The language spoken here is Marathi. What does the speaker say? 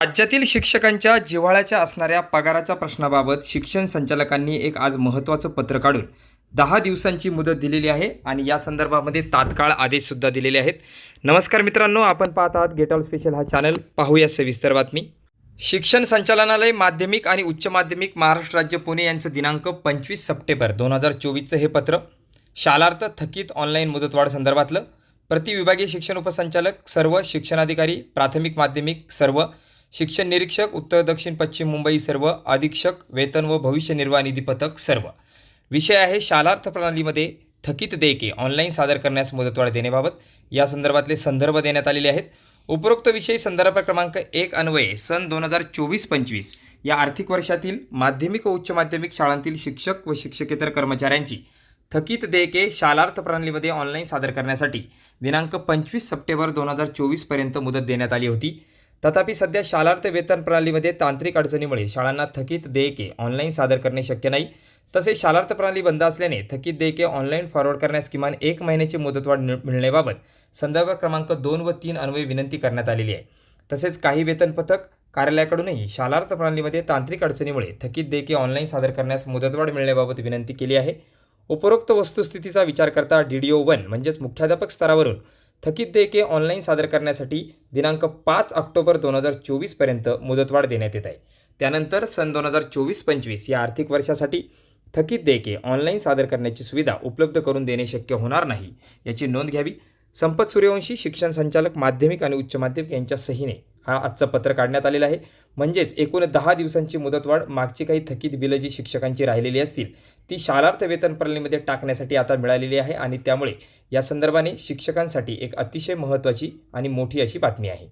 राज्यातील शिक्षकांच्या जिव्हाळ्याच्या असणाऱ्या पगाराच्या प्रश्नाबाबत शिक्षण संचालकांनी एक आज महत्त्वाचं पत्र काढून दहा दिवसांची मुदत दिलेली आहे आणि या संदर्भामध्ये तात्काळ आदेशसुद्धा दिलेले आहेत. नमस्कार मित्रांनो आपण पाहत आहात गेट ऑल स्पेशल हा चॅनल पाहूया सविस्तर बातमी. शिक्षण संचालनालय माध्यमिक आणि उच्च माध्यमिक महाराष्ट्र राज्य पुणे यांचं दिनांक पंचवीस सप्टेंबर दोन हजार चोवीसचं हे पत्र. शालार्थ थकीत ऑनलाईन मुदतवाढ संदर्भातलं. प्रतिविभागीय शिक्षण उपसंचालक सर्व शिक्षणाधिकारी प्राथमिक माध्यमिक सर्व शिक्षण निरीक्षक उत्तर दक्षिण पश्चिम मुंबई सर्व अधीक्षक वेतन व भविष्य निर्वाह निधी पथक सर्व. विषय आहे शालार्थ प्रणालीमध्ये थकीत देयके ऑनलाईन सादर करण्यास मुदतवाढ देण्याबाबत. या संदर्भातले संदर्भ देण्यात आलेले आहेत. उपरोक्त विषयी संदर्भ क्रमांक एक अन्वये सन दोन हजार चोवीस पंचवीस. या आर्थिक वर्षातील माध्यमिक व उच्च माध्यमिक शाळांतील शिक्षक व शिक्षकेतर कर्मचाऱ्यांची थकीत देयके शालार्थ प्रणालीमध्ये ऑनलाईन सादर करण्यासाठी दिनांक पंचवीस सप्टेंबर दोन हजार चोवीसपर्यंत मुदत देण्यात आली होती. तथापि सध्या शालार्थ वेतन प्रणालीमध्ये तांत्रिक अडचणीमुळे शाळांना थकीत देयके ऑनलाईन सादर करणे शक्य नाही. तसेच शालार्थ प्रणाली बंद असल्याने थकीत देयके ऑनलाईन फॉरवर्ड करण्यास किमान एक महिन्याची मुदतवाढ मिळ- मिळण्याबाबत संदर्भ क्रमांक दोन व तीन अन्वये विनंती करण्यात आलेली आहे. तसेच काही वेतन पथक कार्यालयाकडूनही शालार्थ प्रणालीमध्ये तांत्रिक अडचणीमुळे थकीत देयके ऑनलाईन सादर करण्यास मुदतवाढ मिळण्याबाबत विनंती केली आहे. उपरोक्त वस्तुस्थितीचा विचार करता डी डी ओ वन म्हणजेच मुख्याध्यापक स्तरावरून थकीत देयके ऑनलाईन सादर करण्यासाठी दिनांक पाच ऑक्टोबर दोन हजार चोवीसपर्यंत मुदतवाढ देण्यात येत आहे. त्यानंतर सन दोन हजार चोवीस पंचवीस या आर्थिक वर्षासाठी थकीत देयके ऑनलाईन सादर करण्याची सुविधा उपलब्ध करून देणे शक्य होणार नाही याची नोंद घ्यावी. संपत सूर्यवंशी शिक्षण संचालक माध्यमिक आणि उच्च माध्यमिक यांच्या सहीने हा आजचं पत्र काढण्यात आलेलं आहे. म्हणजेच एकूण दहा दिवसांची मुदतवाढ मागची काही थकीत बिलं जी शिक्षकांची राहिलेली असतील. ती शालार्थ वेतन प्रणालीमध्ये टाकण्यासाठी आता मिळालेली आहे आणि त्यामुळे या संदर्भाने शिक्षकांसाठी एक अतिशय महत्त्वाची आणि मोठी अशी बातमी आहे.